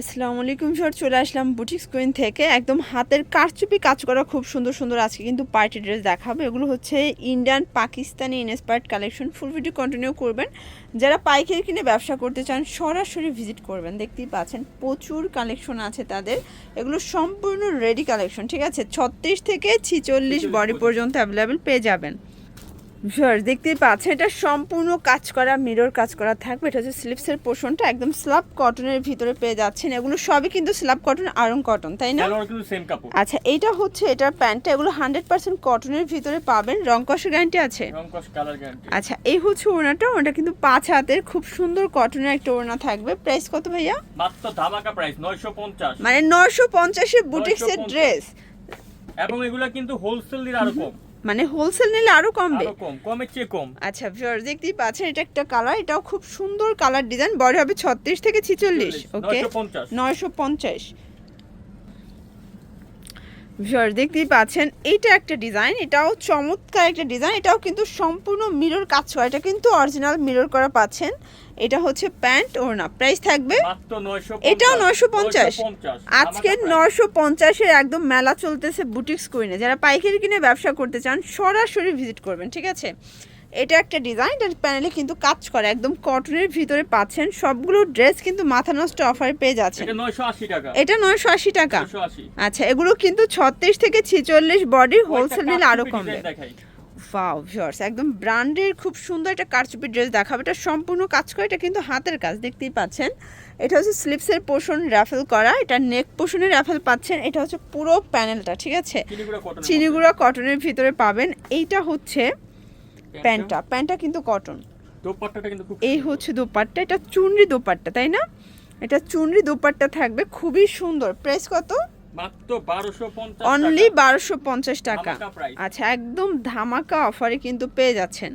আসসালামু আলাইকুম স্যার চলে আসলাম বুটিক্স কুইন থেকে। একদম হাতের কারচুপি কাজ করা খুব সুন্দর সুন্দর আজকে কিন্তু পার্টি ড্রেস দেখাবো। এগুলো হচ্ছে Indian Pakistani inspired collection. Full video continue করবেন। যারা পাইকারি কিনে ব্যবসা করতে চান সরাসরি ভিজিট করবেন। দেখতেই পাচ্ছেন প্রচুর কালেকশন আছে তাদের। এগুলো সম্পূর্ণ রেডি কালেকশন ঠিক আছে? ছত্রিশ থেকে ছিচল্লিশ বডি পর্যন্ত। অ্যাভেলেবেল পেয়ে যাবেন। দেখতেই পাচ্ছেন এটা সম্পূর্ণ কাজ করা মিরর কাজ করা থাকবে। এটা হচ্ছে স্লিপসের পোর্শনটা একদম স্ল্যাব কটনের ভিতরে পেয়ে যাচ্ছেন। এগুলো সবই কিন্তু স্ল্যাব কটন আরং কটন তাই না? আচ্ছা এটা হচ্ছে এটার প্যান্টটা এগুলো হান্ড্রেড পার্সেন্ট কটনের ভিতরে পাবেন। রং কষের গ্যারান্টি আছে? আচ্ছা এই হচ্ছে ওড়নাটা ওটা কিন্তু পাঁচ হাতের খুব সুন্দর কটনের একটা ওড়না থাকবে। প্রাইস কত ভাইয়া? মাত্র ধামাকা প্রাইস 950 মানে নশো পঞ্চাশের বুটিক্সের 950 ড্রেস এবং এগুলা কিন্তু হোলসেল দিলে আরও কম। মানে হোলসেল নিলে আরও কমবে। কম কমের চেয়ে কম। আচ্ছা ভিউয়ার্স দেখতেই পাচ্ছেন এটা একটা কালার এটাও খুব সুন্দর কালার ডিজাইন বড় হবে ছত্রিশ থেকে ছিচল্লিশ ওকে 950 পঞ্চাশ দেখতেই পাচ্ছেন এইটা একটা ডিজাইন এটাও চমৎকার একটা ডিজাইন এটাও কিন্তু সম্পূর্ণ মিরর কাজ করা এটা কিন্তু অরিজিনাল মিরর করা পাচ্ছেন। এটা হচ্ছে প্যান্ট ওড়না প্রাইস থাকবে মাত্র 950 এটাও নয়শো পঞ্চাশ। আজকে নয়শো পঞ্চাশের একদম মেলা চলতেছে বুটিক্স কুইনে যারা পাইকারি কিনে ব্যবসা করতে চান সরাসরি ভিজিট করবেন ঠিক আছে? এটা একটা ডিজাইন এটার প্যানেলে কিন্তু কাজ করে একদম কটনের ভিতরে পাচ্ছেন। সবগুলো ড্রেস কিন্তু মাথা নষ্ট অফারে পেয়ে যাচ্ছেন। এটা 980 টাকা। এটা নয়শো আশি টাকা। আচ্ছা এগুলো কিন্তু ছত্রিশ থেকে ছিচল্লিশ বডি হোলসেল নিলে আরও কমবে। ফাও ভিউয়ার্স একদম ব্র্যান্ডের খুব সুন্দর একটা কারচুপি ড্রেস দেখাবে। এটা সম্পূর্ণ কাজ করে এটা কিন্তু হাতের কাজ দেখতেই পাচ্ছেন। এটা হচ্ছে স্লিপসের পোর্শন র্যাফেল করা এটা নেক পোর্শনের র্যাফেল পাচ্ছেন। এটা হচ্ছে পুরো প্যানেলটা ঠিক আছে? চিনিগুড়া কটনের ভিতরে পাবেন। এইটা হচ্ছে প্যান্টটা প্যান্টটা কিন্তু কটন দোপাট্টাটা কিন্তু এই হচ্ছে দোপাট্টা এটা চুনরি দোপাট্টা তাই না? এটা চুনরি দোপাট্টা থাকবে খুবই সুন্দর। প্রাইস কত? মাত্র 1250 অনলি বারোশো পঞ্চাশ টাকা। আচ্ছা একদম ধামাকা অফারে কিন্তু পেয়ে যাচ্ছেন।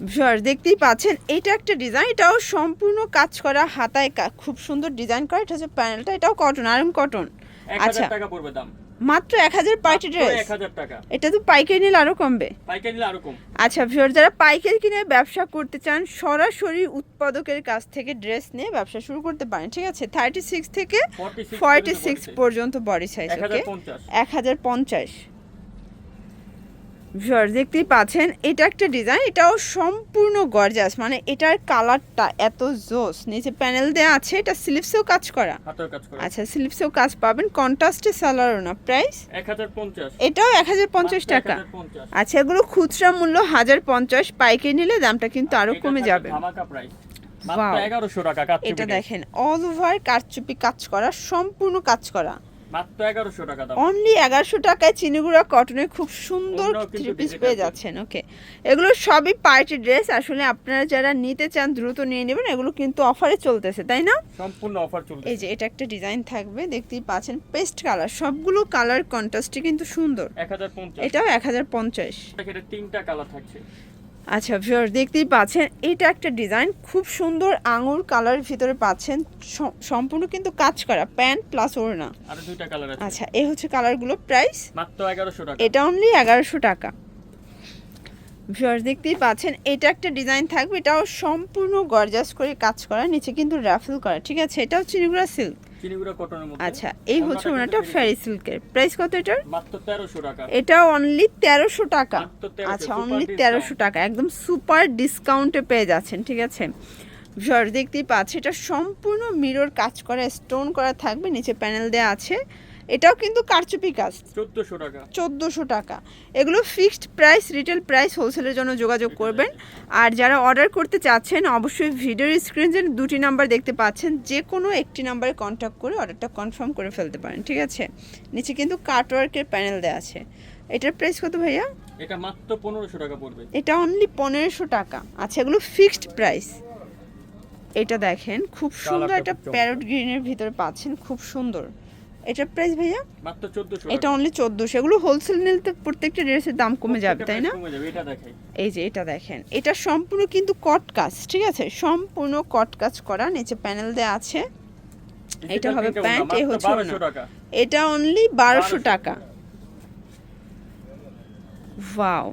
ভিউয়ার্স দেখতেই পাচ্ছেন এটা একটা ডিজাইন এটাও সম্পূর্ণ কাজ করা হাতায় খুব সুন্দর ডিজাইন করা এটা হচ্ছে প্যানেলটা এটাও কটন আরম কটন 1000 আচ্ছা। টাকা পড়বে দাম। মাত্র এক হাজার পার্টি ড্রেস? 1000 টাকা। এটা তো পাইকারি নিলে আরও কমবে। পাইকারি নিলে আরও কম। আচ্ছা ভিউয়ার যারা পাইকারি কিনে ব্যবসা করতে চান সরাসরি উৎপাদকের কাছ থেকে ড্রেস নিয়ে ব্যবসা শুরু করতে পারেন। ঠিক আছে? থার্টি সিক্স থেকে 46 ফর্টি পর্যন্ত সিক্স পর্যন্ত বডি সাইজ ওকে 1050 এক হাজার পঞ্চাশ। ভিউয়ার দেখতেই পাচ্ছেন এটা একটা ডিজাইন এটাও সম্পূর্ণ গর্জাস মানে এটার কালারটা এত জোস। নিচে প্যানেল দেওয়া আছে এটা স্লিপসেও কাজ করা। আচ্ছা স্লিপসেও কাজ পাবেন কন্ট্রাস্টে সালোয়ারও না প্রাইস 1050 এটাও এক হাজার পঞ্চাশ টাকা। আচ্ছা এগুলো খুচরা মূল্য হাজার পঞ্চাশ পাইকে নিলে দামটা কিন্তু এটা কমে যাবে। ধামাকা প্রাইস Wow. মাত্র 1100 টাকা কাচ্চি এটা দেখেন অল ওভার কারচুপি কাজ করা সম্পূর্ণ কাজ করা। মাত্র 1100 টাকা দাম। অনলি এগারোশো টাকায় চিনিগুড়া কটনের খুব সুন্দর থ্রি পিস পেয়ে যাচ্ছেন ওকে এগুলো সবই পার্টি ড্রেস আসলে আপনারা যারা নিতে চান দ্রুত নিয়ে নেবেন এগুলো কিন্তু অফারে চলতেছে তাই না? সম্পূর্ণ অফার চলছে এই যে এটা একটা ডিজাইন থাকবে দেখতেই পাচ্ছেন পেস্ট কালার সবগুলো কালার কন্ট্রাস্টই কিন্তু সুন্দর। 1050 এটাও এক হাজার পঞ্চাশ। এটা তিনটা কালার থাকছে। আচ্ছা ভিউয়ার দেখতেই পাচ্ছেন এটা একটা ডিজাইন খুব সুন্দর আঙুর কালারের ভিতরে পাচ্ছেন সম্পূর্ণ কিন্তু কাজ করা প্যান্ট প্লাস ওড়না। আরও দুইটা কালার আছে। আচ্ছা এই হচ্ছে কালারগুলো প্রাইস মাত্র 1100 টাকা। এটা অনলি এগারোশো টাকা। ভিউয়ার্স দেখতেই পাচ্ছেন এটা একটা ডিজাইন থাকবে এটাও সম্পূর্ণ গর্জাস করে কাজ করা নিচে কিন্তু রাফেল করা ঠিক আছে? এটাও চিনিগুড়া সিল্ক আচ্ছা এই হচ্ছে ওনাটা ফেরি সিল্কের প্রাইস কত এটার? মাত্র 1300 টাকা। এটাও অনলি তেরোশো টাকা। আচ্ছা অনলি তেরোশো টাকা একদম সুপার ডিসকাউন্টে পেয়ে যাচ্ছেন ঠিক আছে? ভিউয়ার্স দেখতেই পাচ্ছি এটা সম্পূর্ণ মিরর কাজ করা স্টোন করা থাকবে নিচে প্যানেল দেওয়া আছে। এটাও কিন্তু কারচুপি কাজ। 1400 টাকা। চোদ্দোশো টাকা। এগুলো ফিক্সড প্রাইস রিটেল প্রাইস হোলসেলের জন্য যোগাযোগ করবেন। আর যারা অর্ডার করতে চাচ্ছেন অবশ্যই ভিডিওর স্ক্রিনে দুটি নাম্বার দেখতে পাচ্ছেন। যে কোনো একটি নাম্বারে কন্ট্যাক্ট করে অর্ডারটা কনফার্ম করে ফেলতে পারেন ঠিক আছে? নিচে কিন্তু কাটওয়ার্কের প্যানেল দেওয়া আছে। এটার প্রাইস কত ভাইয়া? এটা মাত্র পনেরোশো টাকা পড়বে। এটা অনলি পনেরোশো টাকা। আচ্ছা এগুলো ফিক্সড প্রাইস এটা দেখেন খুব সুন্দর একটা। প্যারট গ্রিনের ভিতরে পাচ্ছেন খুব সুন্দর। এটার প্রাইস ভাইয়া? মাত্র 1400 এটা অনলি চোদ্দোশো। এগুলো হোলসেল নিলে প্রত্যেকটা ড্রেসের দাম কমে যাবে তাই না? এটা এই যে এটা দেখেন এটা সম্পূর্ণ কিন্তু কট কাজ ঠিক আছে? সম্পূর্ণ কট কাজ করা নিচে প্যানেল দেওয়া আছে। এটা হবে প্যান্ট, এ হচ্ছে 1200 ওড়না। টাকা। এটা অনলি বারোশো 1200 টাকা। ওয়াও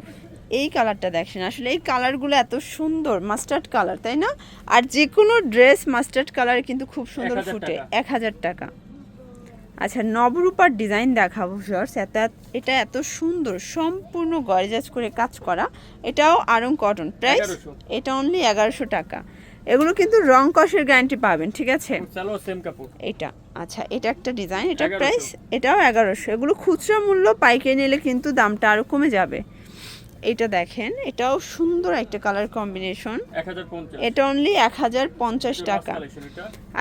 এই কালারটা দেখেন আসলে এই কালারগুলো এত সুন্দর মাস্টার্ড কালার তাই না? আর যে কোনো ড্রেস মাস্টার্ড কালার কিন্তু খুব সুন্দর ফুটে। এক হাজার টাকা। আচ্ছা নবরূপার ডিজাইন দেখাবো শর্টস এত এটা এত সুন্দর সম্পূর্ণ গরজাজ করে কাজ করা। এটাও আরং কটন প্রাইস এটা অনলি এগারোশো টাকা। এগুলো কিন্তু রং কষের গ্যারান্টি পাবেন ঠিক আছে? এটা আচ্ছা এটা একটা ডিজাইন এটা প্রাইস এটাও এগারোশো। এগুলো খুচরা মূল্য পাইকারি নিলে কিন্তু দামটা আরও কমে যাবে। এটা দেখেন এটাও সুন্দর একটা কালার কম্বিনেশন এটা অনলি এক হাজার পঞ্চাশ টাকা।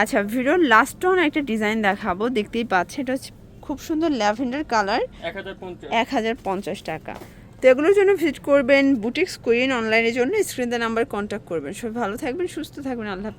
আচ্ছা ভিডিওর লাস্ট অন একটা ডিজাইন দেখাবো দেখতেই পাচ্ছে এটা হচ্ছে খুব সুন্দর ল্যাভেন্ডার কালার এক হাজার পঞ্চাশ। টাকা। তো এগুলোর জন্য ভিজিট করবেন বুটিক্স কুইন অনলাইনের জন্য স্ক্রিন নাম্বার কন্ট্যাক্ট করবেন। সবাই ভালো থাকবেন সুস্থ থাকবেন আল্লাহ